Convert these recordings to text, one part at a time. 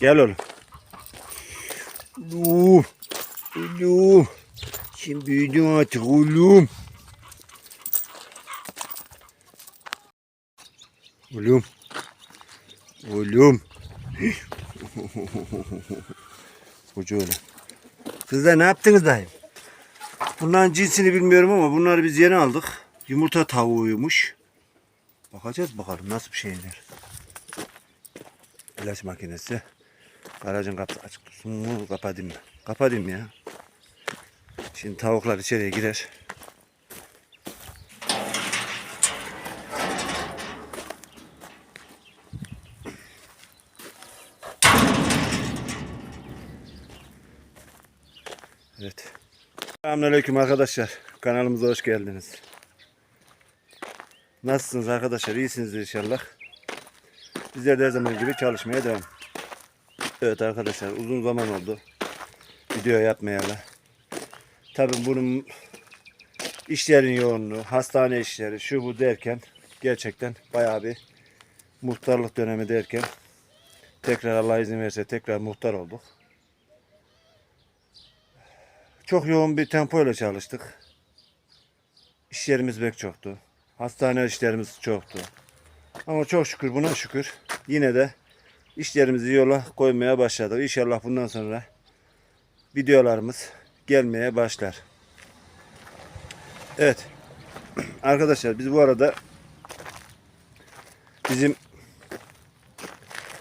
Gel oğlum. Oğlum. Oğlum. Sen büyüdün artık oğlum. Oğlum. Oğlum. Koca oğlum. Kızlar ne yaptınız dayım? Bunların cinsini bilmiyorum ama bunları biz yeni aldık. Yumurta tavuğuymuş. Bakacağız bakalım nasıl bir şeyler. İlaç makinesi. Garajın kapısı açık dursun mu? Kapatayım mı? Kapatayım ya. Şimdi tavuklar içeriye girer. Evet. Selamünaleyküm arkadaşlar. Kanalımıza hoş geldiniz. Nasılsınız arkadaşlar? İyisiniz inşallah. Bizler de her zaman gibi çalışmaya devam. Evet arkadaşlar uzun zaman oldu. Video yapmayalı. Tabi bunun işlerin yoğunluğu, hastane işleri, şu bu derken gerçekten bayağı bir muhtarlık dönemi derken tekrar Allah izin verirse tekrar muhtar olduk. Çok yoğun bir tempoyla çalıştık. İş yerimiz pek çoktu. Hastane işlerimiz çoktu. Ama çok şükür buna şükür yine de işlerimizi yola koymaya başladık. İnşallah bundan sonra videolarımız gelmeye başlar. Evet. Arkadaşlar biz bu arada bizim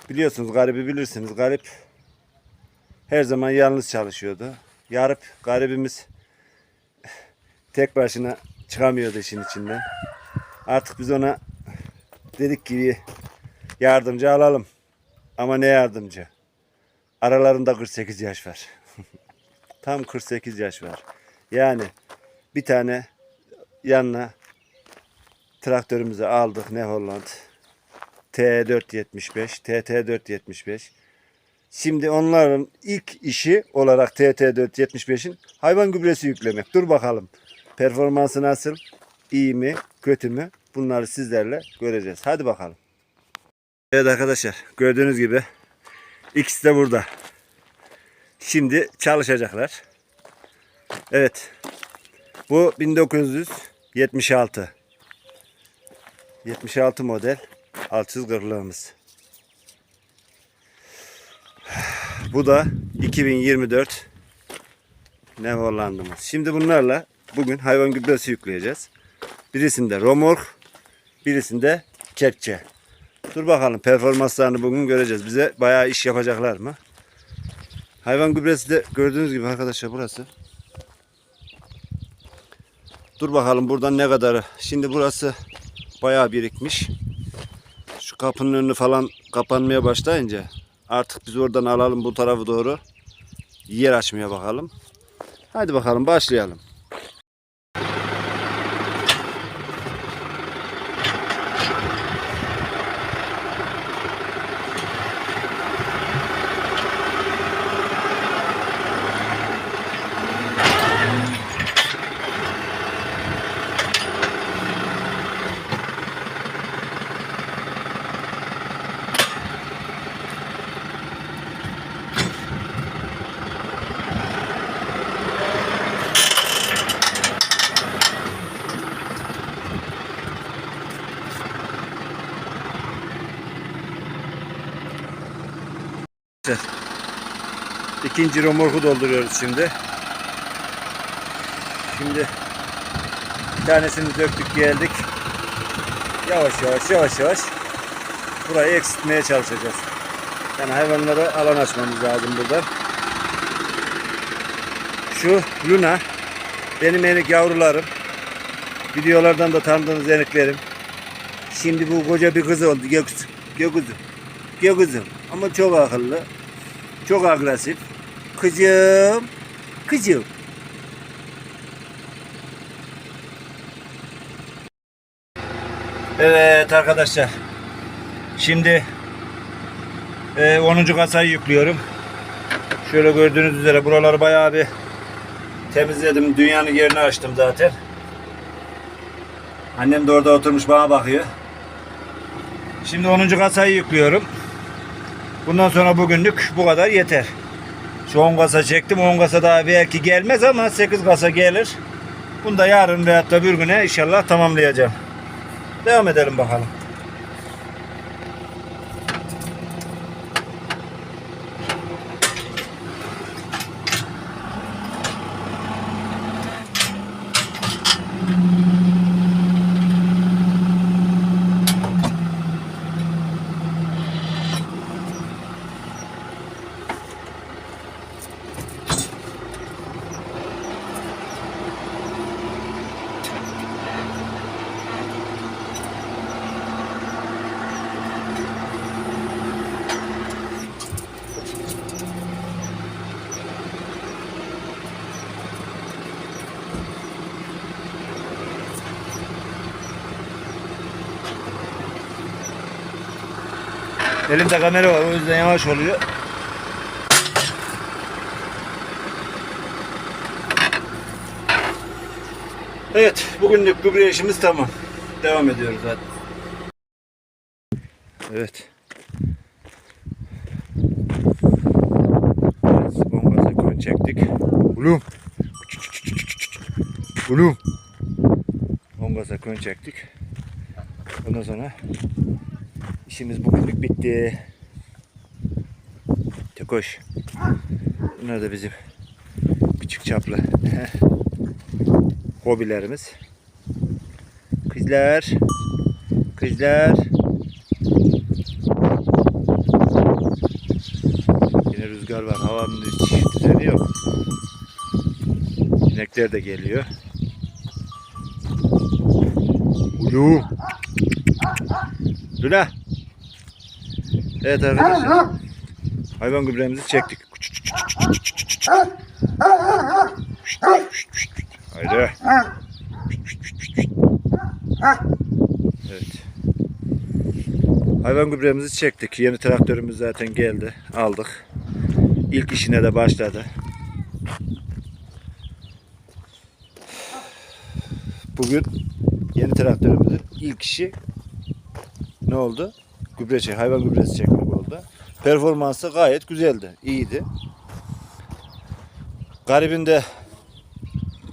biliyorsunuz garibi bilirsiniz. Garip her zaman yalnız çalışıyordu. Yarıp garibimiz tek başına çıkamıyordu işin içinden. Artık biz ona dedik ki yardımcı alalım. Ama ne yardımcı? Aralarında 48 yaş var. Tam 48 yaş var. Yani bir tane yanına traktörümüzü aldık ne Holland. T475, TT475. Şimdi onların ilk işi olarak TT475'in hayvan gübresi yüklemek. Dur bakalım. Performansı nasıl? İyi mi? Kötü mü? Bunları sizlerle göreceğiz. Hadi bakalım. Evet arkadaşlar gördüğünüz gibi ikisi de burada. Şimdi çalışacaklar. Evet. Bu 1976. 76 model alçız gırlığımız. Bu da 2024 ne Hollanda'mız. Şimdi bunlarla bugün hayvan gübresi yükleyeceğiz. Birisinde romork, birisinde kepçe. Dur bakalım performanslarını bugün göreceğiz. Bize bayağı iş yapacaklar mı? Hayvan gübresi de gördüğünüz gibi arkadaşlar burası. Dur bakalım buradan ne kadarı. Şimdi burası bayağı birikmiş. Şu kapının önü falan kapanmaya başlayınca artık biz oradan alalım bu tarafı doğru. Yer açmaya bakalım. Hadi bakalım başlayalım. İkinci romorku dolduruyoruz şimdi. Şimdi bir tanesini döktük geldik. Yavaş yavaş yavaş yavaş burayı eksiltmeye çalışacağız. Yani hayvanlara alan açmamız lazım burada. Şu Luna benim enik yavrularım. Videolardan da tanıdığınız eniklerim. Şimdi bu koca bir kız oldu. Göküz. Göküzüm. Göküzüm. Ama çok akıllı. Çok agresif. Kızım. Kızım. Evet arkadaşlar. Şimdi e, 10. kasayı yüklüyorum. Şöyle gördüğünüz üzere buraları bayağı bir temizledim. Dünyanın yerini açtım zaten. Annem de orada oturmuş bana bakıyor. Şimdi 10. kasayı yüklüyorum. Bundan sonra bugünlük bu kadar yeter. Şu 10 kasa çektim. 10 kasa daha belki gelmez ama 8 kasa gelir. Bunu da yarın veyahut da bir güne inşallah tamamlayacağım. Devam edelim bakalım. Elimde kamera var o yüzden yavaş oluyor. Evet bugünlük gübre işimiz tamam. Devam ediyoruz hadi. Evet. Bomba sekon çektik. Ulum. Ulum. Bomba sekon çektik. Ondan sonra İşimiz bugünlük bitti. Tekoş. Bunlar da bizim küçük çaplı hobilerimiz. Kızlar. Kızlar. Yine rüzgar var. Havanın hiç düzeni yok. İnekler de geliyor. Ulu. Luna. Evet arkadaşlar. Hayvan gübremizi çektik. Haydi. Evet. Hayvan gübremizi çektik. Yeni traktörümüz zaten geldi. Aldık. İlk işine de başladı. Bugün yeni traktörümüzün ilk işi ne oldu? Gübre çek, hayvan gübresi çekmek oldu. Performansı gayet güzeldi, iyiydi. Garibin de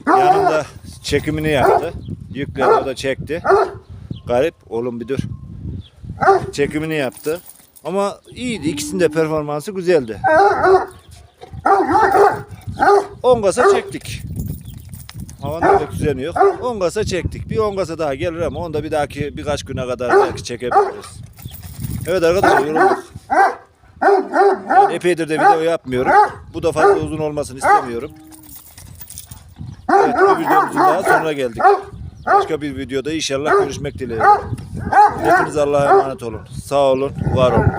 yanında çekimini yaptı. Yükledi, o da çekti. Garip, oğlum bir dur. Çekimini yaptı. Ama iyiydi, ikisinin de performansı güzeldi. 10 kasa çektik. Havanın pek düzeni yok. 10 kasa çektik. Bir 10 kasa daha gelir ama onu da bir dahaki birkaç güne kadar belki çekebiliriz. Evet arkadaşlar yorulduk. Yani epeydir de video yapmıyorum. Bu da fazla uzun olmasını istemiyorum. Evet bu videomuzun daha sonra geldik. Başka bir videoda inşallah görüşmek dileğiyle. Hepiniz Allah'a emanet olun. Sağ olun, var olun.